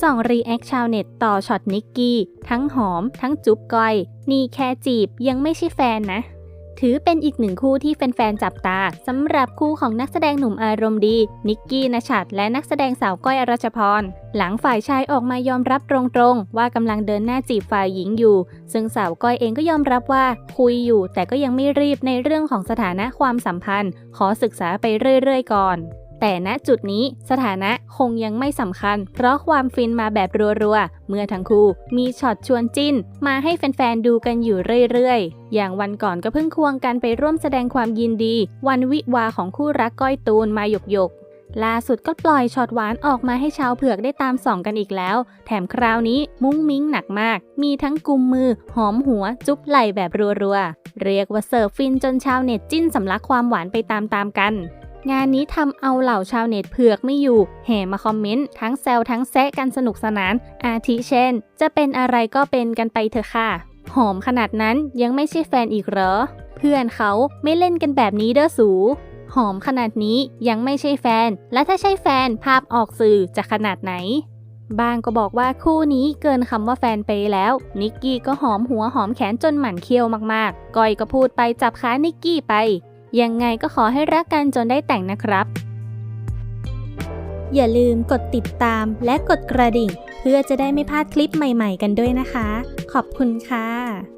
ส่องรีแอคชาวเน็ตต่อช็อตนิกกี้ ทั้งหอม ทั้งจุ๊บก้อย นี่แค่จีบยังไม่ใช่แฟนนะ ถือเป็นอีกหนึ่งคู่ที่แฟนๆจับตาสำหรับคู่ของนักแสดงหนุ่มอารมณ์ดี นิกกี้นชัดและนักแสดงสาวก้อยอรัชพร หลังฝ่ายชายออกมายอมรับตรงๆ ว่ากำลังเดินหน้าจีบฝ่ายหญิงอยู่ ซึ่งสาวก้อยเองก็ยอมรับว่าคุยอยู่ แต่ก็ยังไม่รีบในเรื่องของสถานะความสัมพันธ์ ขอศึกษาไปเรื่อยๆ ก่อน แต่ณจุดนี้สถานะคงยังไม่สำคัญ เพราะความฟินมาแบบรัวๆ เมื่อทั้งคู่มีช็อตชวนจิ้น มาให้แฟนๆ ดูกันอยู่เรื่อยๆ อย่างวันก่อนก็เพิ่งควงกันไปร่วมแสดงความยินดี วันวิวาของคู่รักก้อยตูนมาหยกๆล่าสุดก็ปล่อยช็อตหวานออกมาให้ชาวเผือกได้ตามส่องกันอีกแล้ว แถมคราวนี้มุ้งมิ้งหนักมาก มีทั้งกุมมือ หอมหัว จุ๊บไหล่แบบรัวๆ เรียกว่าเสิร์ฟฟินจนชาวเน็ตจิ้นสำลักความหวานไปตามๆกัน งานนี้ทำเอาเหล่าชาวเน็ตเผือกไม่อยู่แห่มาคอมเมนต์ทั้งแซวทั้งแซะกันสนุกสนาน อาทิเช่น จะเป็นอะไรก็เป็นกันไปเถอะค่ะ หอมขนาดนั้นยังไม่ใช่แฟนอีกเหรอ เพื่อนเขาไม่เล่นกันแบบนี้เด้อสู หอมขนาดนี้ยังไม่ใช่แฟน และถ้าใช่แฟนภาพออกสื่อจะขนาดไหนบางก็บอกว่าคู่นี้เกินคำว่าแฟนไปแล้ว นิกกี้ก็หอมหัวหอมแขนจนหมั่นเคี้ยวมากๆ ก้อยก็พูดไปจับขานิกกี้ไป ยังไงก็ขอให้รักกันจนได้แต่งนะครับ อย่าลืมกดติดตามและกดกระดิ่ง เพื่อจะได้ไม่พลาดคลิปใหม่ ๆ กันด้วยนะคะ ขอบคุณค่ะ